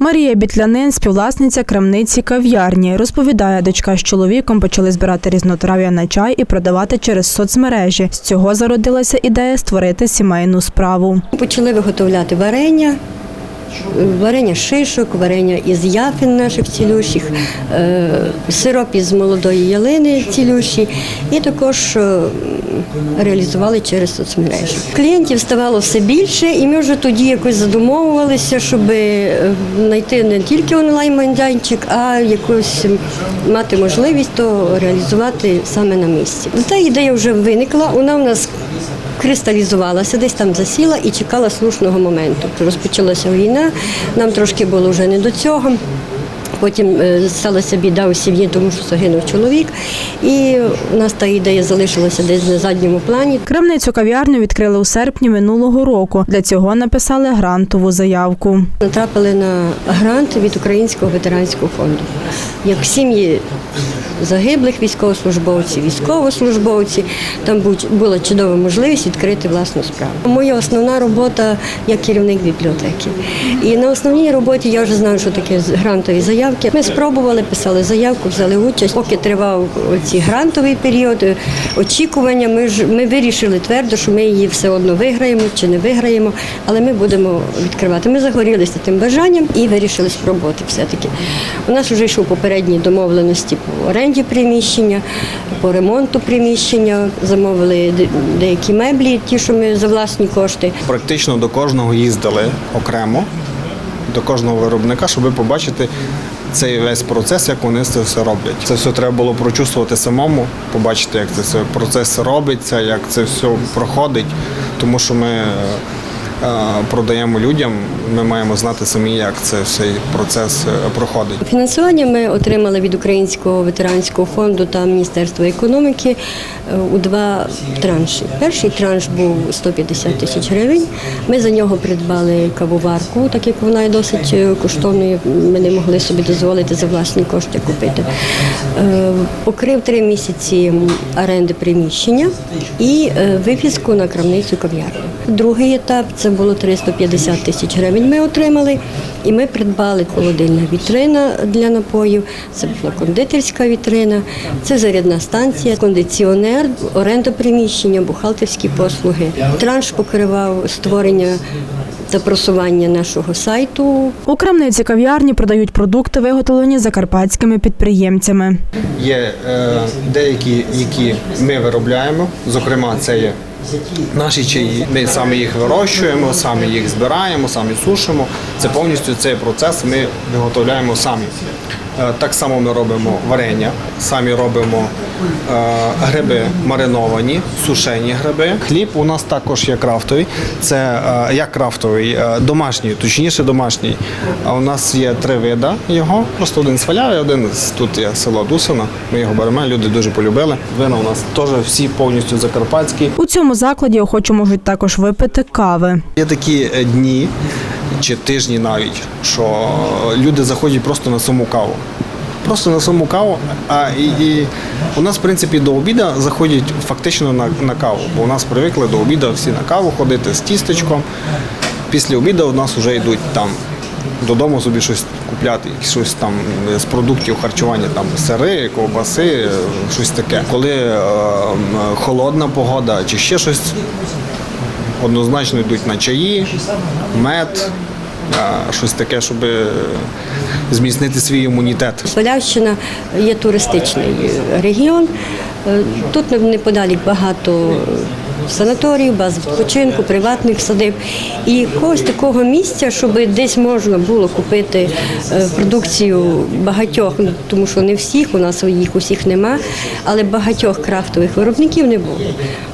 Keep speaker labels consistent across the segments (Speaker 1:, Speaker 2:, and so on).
Speaker 1: Марія Бітлянин, співвласниця крамниці кав'ярні, розповідає, дочка з чоловіком почали збирати різнотрав'я на чай і продавати через соцмережі. З цього зародилася ідея створити сімейну справу.
Speaker 2: Почали виготовляти варення, варення шишок, варення із яфін наших цілющих, е, сироп із молодої ялини цілющі, і також е, реалізували через соцмережі. Клієнтів ставало все більше, і ми вже тоді якось задумовувалися, щоб е, знайти не тільки онлайн-майданчик, а якось мати можливість то реалізувати саме на місці. Та ідея вже виникла. Вона в нас кристалізувалася, десь там засіла і чекала слушного моменту. Розпочалася війна, нам трошки було вже не до цього. Потім е, сталася біда у сім'ї, тому що загинув чоловік, і у нас та ідея залишилася десь на задньому плані.
Speaker 1: Крамницю кав'ярню відкрили у серпні минулого року. Для цього написали грантову заявку.
Speaker 2: Натрапили на грант від Українського ветеранського фонду. Як сім'ї загиблих військовослужбовців, військовослужбовці, там була чудова можливість відкрити власну справу. Моя основна робота як керівник бібліотеки. І на основній роботі я вже знаю, що таке грантові заявки. Ми спробували, писали заявку, взяли участь. Поки тривав цей грантовий період, е, очікування, ми ж ми вирішили твердо, що ми її все одно виграємо чи не виграємо, але ми будемо відкривати. Ми загорілися тим бажанням і вирішили спробувати все-таки. У нас вже йшов попередні домовленості по оренді приміщення, по ремонту приміщення, замовили деякі меблі, ті, що ми за власні кошти.
Speaker 3: Практично до кожного їздили окремо, до кожного виробника, щоб побачити цей весь процес, як вони це все роблять. Це все треба було прочувствувати самому, побачити, як це все процес робиться, як це все проходить. Тому що ми е, продаємо людям, ми маємо знати самі, як це цей процес е, проходить.
Speaker 2: Фінансування ми отримали від Українського ветеранського фонду та Міністерства економіки е, у два транші. Перший транш був 150 тисяч гривень. Ми за нього придбали кавоварку, так як вона є досить е, коштовною. Ми не могли собі дозволити за власні кошти купити. Е, Покрив три місяці оренди приміщення і е, вивізку на крамницю кав'ярню. Другий етап це було 350 тисяч гривень. Ми отримали, і ми придбали холодильна вітрина для напоїв. Це була кондитерська вітрина, це зарядна станція, кондиціонер, оренда приміщення, бухгалтерські послуги. Транш покривав створення та просування нашого сайту.
Speaker 1: У крамниці кав'ярні продають продукти, виготовлені закарпатськими підприємцями.
Speaker 3: Є е, деякі, які ми виробляємо, зокрема, це є наші чаї. Ми самі їх вирощуємо, самі їх збираємо, самі сушимо. Це повністю цей процес ми виготовляємо самі. Е, Так само ми робимо варення, самі робимо е, гриби мариновані, сушені гриби. Хліб у нас також є крафтовий. Це е, як крафтовий, домашній, точніше домашній. А у нас є три види його. Просто один Фаляви, один з тут є село Дусина. Ми його беремо. Люди дуже полюбили. Вина у нас теж всі повністю закарпатські.
Speaker 1: У цьому закладі охочі можуть також випити кави.
Speaker 3: Є такі е, дні чи тижні навіть, що люди заходять просто на саму каву. Просто на саму каву. А і, і у нас, в принципі, до обіду заходять фактично на, на каву. Бо у нас привикли до обіду всі на каву ходити з тістечком. Після обіду у нас вже йдуть там додому собі щось купляти, щось там з продуктів харчування, там сири, ковбаси, е, щось таке. Коли е, холодна погода чи ще щось, однозначно йдуть на чаї, мед, щось таке, щоб е, зміцнити свій імунітет.
Speaker 2: Свалявщина є туристичний регіон. Е, Тут неподалік багато санаторіїв, баз відпочинку, приватних садиб. І якогось такого місця, щоб десь можна було купити е, продукцію багатьох, ну, тому що не всіх, у нас їх усіх нема, але багатьох крафтових виробників не було.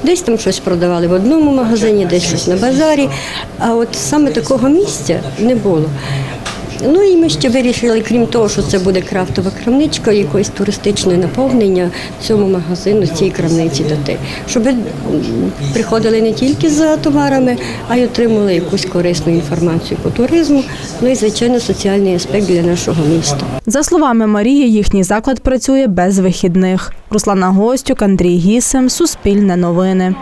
Speaker 2: Десь там щось продавали в одному магазині, десь щось на базарі. А от саме такого місця не було. Ну і ми ще вирішили, крім того, що це буде крафтова крамничка, якоїсь туристичне наповнення цьому магазину, цій крамниці дати, щоб приходили не тільки за товарами, а й отримали якусь корисну інформацію по туризму, ну і звичайно соціальний аспект для нашого міста.
Speaker 1: За словами Марії, їхній заклад працює без вихідних. Руслана Гостюк, Андрій Гісем, Суспільне новини.